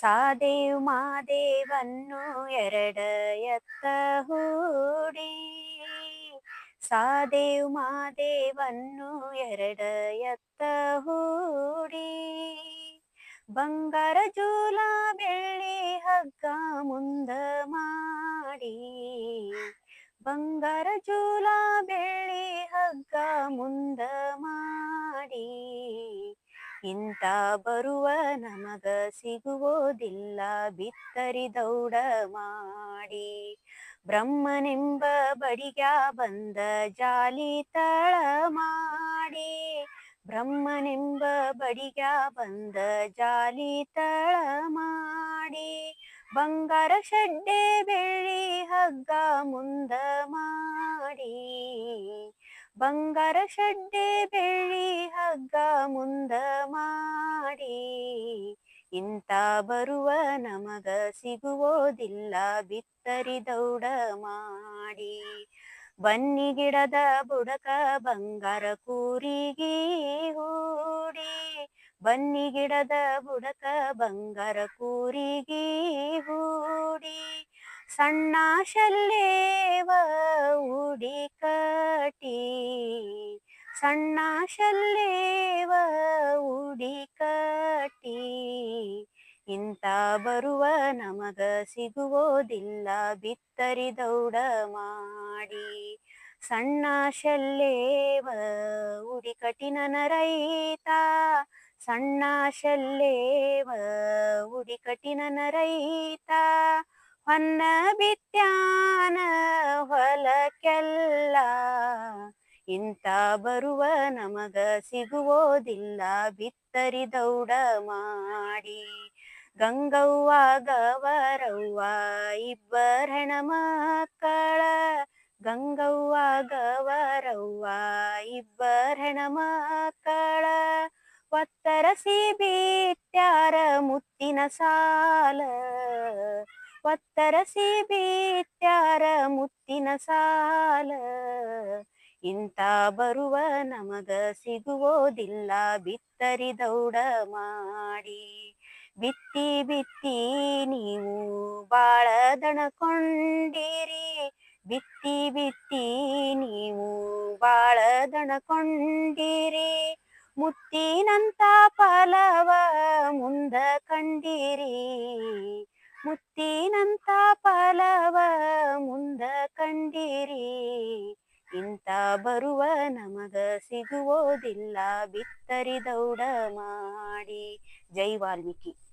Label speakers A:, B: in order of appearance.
A: ಸಾದೇವ್ ಮಾದೇವನ್ನು ಎರಡಯತ್ತ ಹೂಡಿ. ಸಾದೇವ್ ಮಾದೇವನ್ನು ಎರಡಯತ್ತ ಹೂಡಿ. ಬಂಗಾರ ಜೂಲ ಬೆಳ್ಳಿ ಹಗ್ಗ ಮುಂದ ಮಾಡಿ. ಬಂಗಾರ ಜೂಲ ಬೆಳ್ಳಿ ಹಗ್ಗ ಮುಂದ ಮಾಡಿ. ಇಂತ ಬರುವ ನಮಗ ಸಿಗುವುದಿಲ್ಲ, ಬಿತ್ತರಿ ದೌಡ ಮಾಡಿ. ಬ್ರಹ್ಮನೆಂಬ ಬಡಿಗ ಬಂದ ಜಾಲಿ ತಳ ಮಾಡಿ. ಬ್ರಹ್ಮನೆಂಬ ಬಡಿಗ ಬಂದ ಜಾಲಿ ತಳ ಮಾಡಿ. ಬಂಗಾರ ಶಡ್ಡೆ ಬೆಳ್ಳಿ ಹಗ್ಗ ಮುಂದ ಮಾಡಿ. ಬಂಗಾರ ಶಡ್ಡೆ ಬೆಳ್ಳಿ ಹಗ್ಗ ಮುಂದ ಇಂತ ಬರುವ ನಮಗ ಸಿಗುವುದಿಲ್ಲ. ಬಿತ್ತರಿ ದೌಡ ಮಾಡಿ. ಬನ್ನಿ ಗಿಡದ ಬುಡಕ ಬಂಗಾರ ಕೂರಿಗಿ ಹೂಡಿ. ಬನ್ನಿ ಗಿಡದ ಬುಡಕ ಬಂಗಾರ ಕೂರಿಗಿ ಹೂಡಿ. ಸಣ್ಣ ಶಲ್ಲೇವ ಉಡಿ ಕಟಿ. ಸಣ್ಣ ಶಲ್ಲೇವ ಉಡಿ ಕಟಿ. ಇಂತ ಬರುವ ನಮಗ ಸಿಗುವುದಿಲ್ಲ, ಬಿತ್ತರಿ ದೌಡ ಮಾಡಿ. ಸಣ್ಣ ಶಲ್ಲೇವ ಉಡಿ ಕಠಿಣನ ರೈತ, ಸಣ್ಣ ಶಲ್ಲೇವ ಉಡಿ ಕಠಿಣನ ರೈತ. ಹೊನ್ನ ಬಿತ್ಯಾನ ಹೊಲಕ್ಕೆಲ್ಲ ಇಂಥ ಬರುವ ನಮಗ ಸಿಗುವುದಿಲ್ಲ, ಬಿತ್ತರಿ ದೌಡ ಮಾಡಿ. ಗಂಗವ್ವ ಗವರವ್ವ ಇಬ್ಬರ ಹೆಣ ಮಕ್ಕಳ ಗಂಗವ್ವ ಗವರವ್ವ ಇಬ್ಬರ ಹೆಣ ಮಕ್ಕಳ ಒತ್ತರಸಿ ಬೀತ್ಯಾರ ಮುತ್ತಿನ ಸಾಲ. ಒತ್ತರಸಿ ಬೀತ್ಯಾರ ಮುತ್ತಿನ ಸಾಲ. ಇಂತ ಬರುವ ನಮಗ ಸಿಗುವುದಿಲ್ಲ ಬಿತ್ತರಿ ದೌಡ ಮಾಡಿ. ಬಿತ್ತಿ ಬಿತ್ತಿ ನೀವು ಬಾಳ ದಣಕೊಂಡಿರಿ ಬಿತ್ತಿ ಬಿತ್ತಿ ನೀವು ಬಾಳ ದಣಕೊಂಡಿರಿ ಮುತ್ತಿನಂತ ಫಲವ ಮುಂದ ಕಂಡಿರಿ. ಮುತ್ತಿನಂತ ಫಲವ ಬರುವ ನಮಗ ಸಿಗುವುದಿಲ್ಲ. ಬಿತ್ತರಿ ದೌಡ ಮಾಡಿ. ಜೈ ವಾಲ್ಮೀಕಿ.